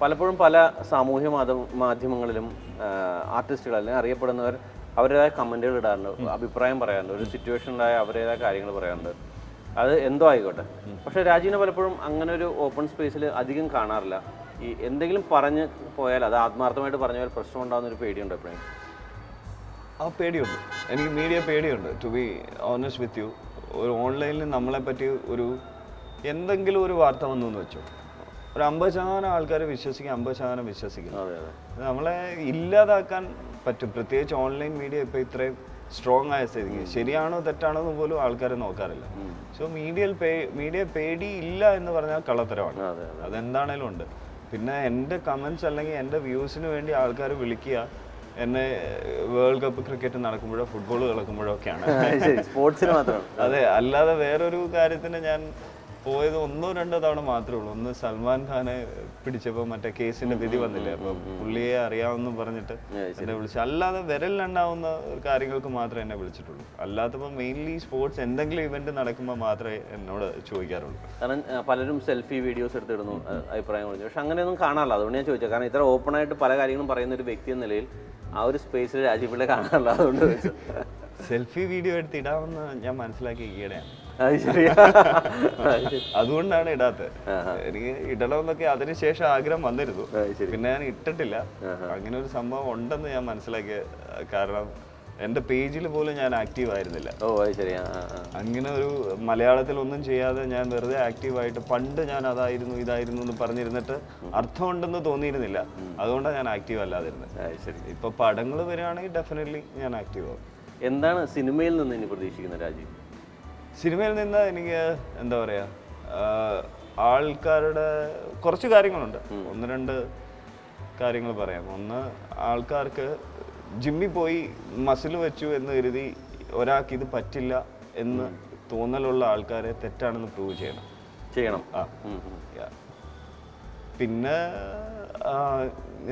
പലപ്പോഴും പല സാമൂഹ്യ മാധ്യമ മാധ്യമങ്ങളിലും ആർട്ടിസ്റ്റുകൾ അല്ലെങ്കിൽ അറിയപ്പെടുന്നവർ അവരുടേതായ കമന്റുകൾ ഇടാറുണ്ട് അഭിപ്രായം പറയാറുണ്ട് ഒരു സിറ്റുവേഷൻ ഉണ്ടായ അവരുടേതായ കാര്യങ്ങൾ പറയാറുണ്ട്. അത് എന്തോ ആയിക്കോട്ടെ. പക്ഷേ രാജീവിനെ പലപ്പോഴും അങ്ങനെ ഒരു ഓപ്പൺ സ്പേസിൽ അധികം കാണാറില്ല. ഈ എന്തെങ്കിലും പറഞ്ഞ് പോയാൽ അത് ആത്മാർത്ഥമായിട്ട് പറഞ്ഞ പോയാൽ പ്രശ്നം ഉണ്ടാകുന്ന ഒരു പേടിയുണ്ട് എപ്പോഴും. ആ പേടിയുണ്ട്. എനിക്ക് മീഡിയ പേടിയുണ്ട്. To be honest with you ഒരു ഓൺലൈനിൽ നമ്മളെ പറ്റി ഒരു എന്തെങ്കിലും ഒരു വാർത്ത വന്നു എന്ന് വെച്ചോ. ഒരു അമ്പത് ശതമാനം ആൾക്കാർ വിശ്വസിക്കും അമ്പത് ശതമാനം വിശ്വസിക്കും. നമ്മളെ ഇല്ലാതാക്കാൻ പറ്റും. പ്രത്യേകിച്ച് ഓൺലൈൻ മീഡിയ ഇപ്പോൾ ഇത്രയും സ്ട്രോങ് ആയ സ്ഥിതിക്ക്. ശരിയാണോ തെറ്റാണോ എന്ന് പോലും ആൾക്കാർ നോക്കാറില്ല. സോ മീഡിയയിൽ പേ മീഡിയ പേടി ഇല്ല എന്ന് പറഞ്ഞാൽ കള്ളത്തരമാണ്. അതെ അതെ. അതെന്താണേലും ഉണ്ട്. പിന്നെ എന്റെ കമൻസ് അല്ലെങ്കിൽ എന്റെ വ്യൂസിന് വേണ്ടി ആൾക്കാർ വിളിക്കുക. എന്നെ വേൾഡ് കപ്പ് ക്രിക്കറ്റ് നടക്കുമ്പോഴോ ഫുട്ബോൾ കളിക്കുമ്പോഴോ ഒക്കെയാണ്. സ്പോർട്സിന് മാത്രം. അതെ അല്ലാതെ വേറൊരു കാര്യത്തിന് ഞാൻ പോയത് ഒന്നോ രണ്ടോ തവണ മാത്രമേ ഉള്ളൂ. ഒന്ന് സൽമാൻ ഖാനെ പിടിച്ചപ്പോൾ മറ്റേ കേസിന്റെ വിധി വന്നില്ലേ? അപ്പൊ പുള്ളിയെ അറിയാമെന്ന് പറഞ്ഞിട്ട് എന്നെ വിളിച്ചു. അല്ലാതെ വിരലിലുണ്ടാവുന്ന കാര്യങ്ങൾക്ക് മാത്രമേ എന്നെ വിളിച്ചിട്ടുള്ളൂ. അല്ലാത്തപ്പോൾ മെയിൻലി സ്പോർട്സ് എന്തെങ്കിലും ഇവന്റ് നടക്കുമ്പോൾ മാത്രമേ എന്നോട് ചോദിക്കാറുള്ളൂ. കാരണം പലരും സെൽഫി വീഡിയോസ് എടുത്തിടുന്നു അഭിപ്രായം പറഞ്ഞു. പക്ഷെ അങ്ങനെയൊന്നും കാണാറില്ല. അതുകൊണ്ട് ഞാൻ ചോദിച്ചത്. കാരണം ഇത്ര ഓപ്പൺ ആയിട്ട് പല കാര്യങ്ങളും പറയുന്ന ഒരു വ്യക്തി എന്ന നിലയിൽ ആ ഒരു സ്പേസിൽ രാജീവിളെ കാണാറില്ല. അതുകൊണ്ട് സെൽഫി വീഡിയോ എടുത്ത് ഇടാമെന്ന് ഞാൻ മനസ്സിലാക്കി ഈയിടെയാണ്. അതുകൊണ്ടാണ് ഇടാത്തത് എനിക്ക് ഇടണമെന്നൊക്കെ അതിനുശേഷം ആഗ്രഹം വന്നിരുന്നു. പിന്നെ ഞാൻ ഇട്ടിട്ടില്ല. അങ്ങനെ ഒരു സംഭവം ഉണ്ടെന്ന് ഞാൻ മനസ്സിലാക്കിയ കാരണം എന്റെ പേജിൽ പോലും ഞാൻ ആക്റ്റീവ് ആയിരുന്നില്ല. ഓ അത് ശരിയാ. അങ്ങനെ ഒരു മലയാളത്തിൽ ഒന്നും ചെയ്യാതെ ഞാൻ വെറുതെ ആക്റ്റീവ് ആയിട്ട് പണ്ട് ഞാൻ അതായിരുന്നു ഇതായിരുന്നു എന്ന് പറഞ്ഞിരുന്നിട്ട് അർത്ഥമുണ്ടെന്ന് തോന്നിയിരുന്നില്ല. അതുകൊണ്ടാണ് ഞാൻ ആക്റ്റീവ് അല്ലാതിരുന്നത് ശരി. ഇപ്പൊ പടങ്ങൾ വരികയാണെങ്കിൽ ഡെഫിനറ്റ്ലി ഞാൻ ആക്റ്റീവ് ആവും. എന്താണ് സിനിമയിൽ നിന്ന് ഇനി പ്രതീക്ഷിക്കുന്നത് രാജീവ്? സിനിമയിൽ നിന്ന് എനിക്ക് എന്താ പറയാ ആഹ് ആൾക്കാരുടെ കുറച്ച് കാര്യങ്ങളുണ്ട്. ഒന്ന് രണ്ട് കാര്യങ്ങൾ പറയാം. ഒന്ന് ആൾക്കാർക്ക് ജിമ്മിൽ പോയി മസിൽ വെച്ചു എന്ന് കരുതി ഒരാൾക്ക് ഇത് പറ്റില്ല എന്ന് തോന്നലുള്ള ആൾക്കാരെ തെറ്റാണെന്ന് പ്രൂവ് ചെയ്യണം. ചെയ്യണം. ആ. പിന്നെ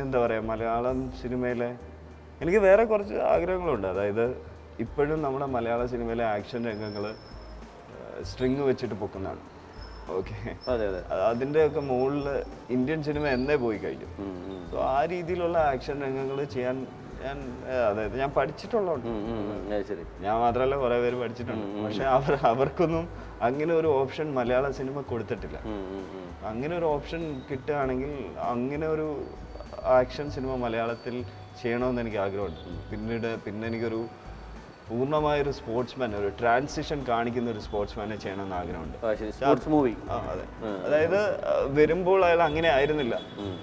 എന്താ പറയുക മലയാളം സിനിമയിലെ എനിക്ക് വേറെ കുറച്ച് ആഗ്രഹങ്ങളുണ്ട്. അതായത് ഇപ്പോഴും നമ്മുടെ മലയാള സിനിമയിലെ ആക്ഷൻ രംഗങ്ങൾ സ്ട്രിങ് വെച്ചിട്ട് പൊക്കുന്നതാണ്. ഓക്കെ. അതെ അതെ. അതിന്റെയൊക്കെ മുകളിൽ ഇന്ത്യൻ സിനിമ എന്നേ പോയി കഴിഞ്ഞു. സോ ആ രീതിയിലുള്ള ആക്ഷൻ രംഗങ്ങൾ ചെയ്യാൻ ഞാൻ അതായത് ഞാൻ ശരി. ഞാൻ മാത്രമല്ല കുറേ പേര് പഠിച്ചിട്ടുണ്ട്. പക്ഷെ അവർ അവർക്കൊന്നും അങ്ങനെ ഒരു ഓപ്ഷൻ മലയാള സിനിമ കൊടുത്തിട്ടില്ല. അങ്ങനെ ഒരു ഓപ്ഷൻ കിട്ടുകയാണെങ്കിൽ അങ്ങനെ ഒരു ആക്ഷൻ സിനിമ മലയാളത്തിൽ ചെയ്യണമെന്ന് എനിക്ക് ആഗ്രഹമുണ്ട്. പിന്നീട് പിന്നെ എനിക്കൊരു പൂർണമായൊരു സ്പോർട്സ്മാൻ ഒരു ട്രാൻസിഷൻ കാണിക്കുന്ന ഒരു സ്പോർട്സ്മാനെ ചെയ്യണമെന്ന് ആഗ്രഹമുണ്ട്. Sports movie. അതെ. അതായത് വരുമ്പോൾ അയാൾ അങ്ങനെ ആയിരുന്നില്ല.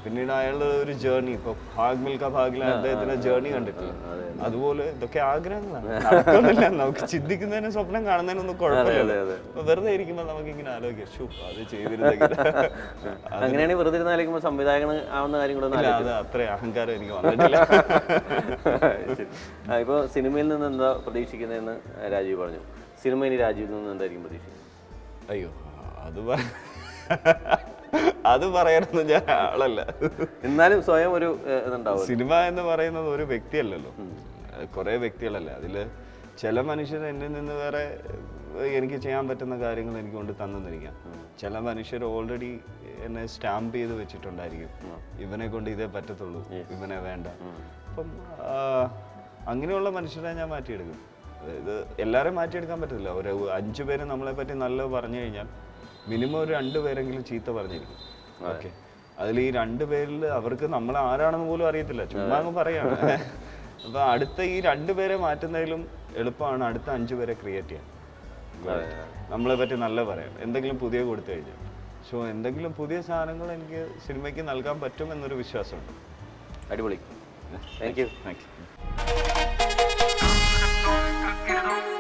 പിന്നീട് അയാളുടെ ഒരു ജേർണി ഇപ്പൊ ഭാഗ് മിൽക്ക ഭാഗിലെ അദ്ദേഹത്തിന്റെ ജേർണി കണ്ടിട്ടില്ല? അതുപോലെ ഇതൊക്കെ ആഗ്രഹങ്ങളാണ്. നമുക്ക് ചിന്തിക്കുന്നതിന് സ്വപ്നം കാണുന്നതിനൊന്നും കുഴപ്പമില്ല. വെറുതെ ഇരിക്കുമ്പോൾ നമുക്ക് ഇങ്ങനെ ആലോചിക്കാം. ഷൂ അത് ചെയ്തിരുന്നെങ്കിൽ. അങ്ങനെയാണ് വെറുതെ സംവിധായകൻ ആവുന്ന കാര്യങ്ങളൊന്നും അത് അത്ര അഹങ്കാരം എനിക്ക് വന്നിട്ടില്ല. ഇപ്പൊ സിനിമയിൽ നിന്ന് എന്താ പ്രതീക്ഷിക്കുന്നതെന്ന് രാജീവ് പറഞ്ഞു. സിനിമ ഇനി രാജീവിൽ നിന്ന് എന്തായിരിക്കും പ്രതീക്ഷിക്കുന്നത്? അയ്യോ അത് അത് പറയാനൊന്നും ഞാൻ ആളല്ല. എന്നാലും സ്വയം ഒരു ഇതുണ്ടാവും സിനിമ എന്ന് പറയുന്നത് ഒരു വ്യക്തിയല്ലല്ലോ. കുറേ വ്യക്തികളല്ലേ. അതിൽ ചില മനുഷ്യർ എന്നിൽ നിന്ന് വേറെ എനിക്ക് ചെയ്യാൻ പറ്റുന്ന കാര്യങ്ങൾ എനിക്ക് കൊണ്ട് തന്നിരിക്കാം ചില മനുഷ്യർ ഓൾറെഡി എന്നെ സ്റ്റാമ്പ് ചെയ്ത് വെച്ചിട്ടുണ്ടായിരിക്കും. ഇവനെ കൊണ്ട് ഇതേ പറ്റത്തുള്ളൂ. ഇവനെ വേണ്ട. അപ്പം അങ്ങനെയുള്ള മനുഷ്യരെ ഞാൻ മാറ്റിയെടുക്കും. അതായത് എല്ലാവരെയും മാറ്റിയെടുക്കാൻ പറ്റത്തില്ല. ഒരു അഞ്ചു പേര് നമ്മളെ പറ്റി നല്ലത് പറഞ്ഞു കഴിഞ്ഞാൽ മിനിമം ഒരു രണ്ട് പേരെങ്കിലും ചീത്ത പറഞ്ഞിരിക്കും. ഓക്കെ. അതിൽ ഈ രണ്ട് പേരിൽ അവർക്ക് നമ്മൾ ആരാണെന്ന് പോലും അറിയത്തില്ല. ചുമ്മാ അങ്ങ് പറയാണ്. അപ്പൊ അടുത്ത ഈ രണ്ട് പേരെ മാറ്റുന്നതിലും എളുപ്പമാണ് അടുത്ത അഞ്ചു പേരെ ക്രിയേറ്റ് ചെയ്യാൻ. നമ്മളെ പറ്റി നല്ല പറയാം എന്തെങ്കിലും പുതിയ കൊടുത്തു കഴിഞ്ഞാൽ. സോ എന്തെങ്കിലും പുതിയ സാധനങ്ങൾ എനിക്ക് സിനിമയ്ക്ക് നൽകാൻ പറ്റും എന്നൊരു വിശ്വാസമുണ്ട്. അടിപൊളി. Thank you thank you Thank you.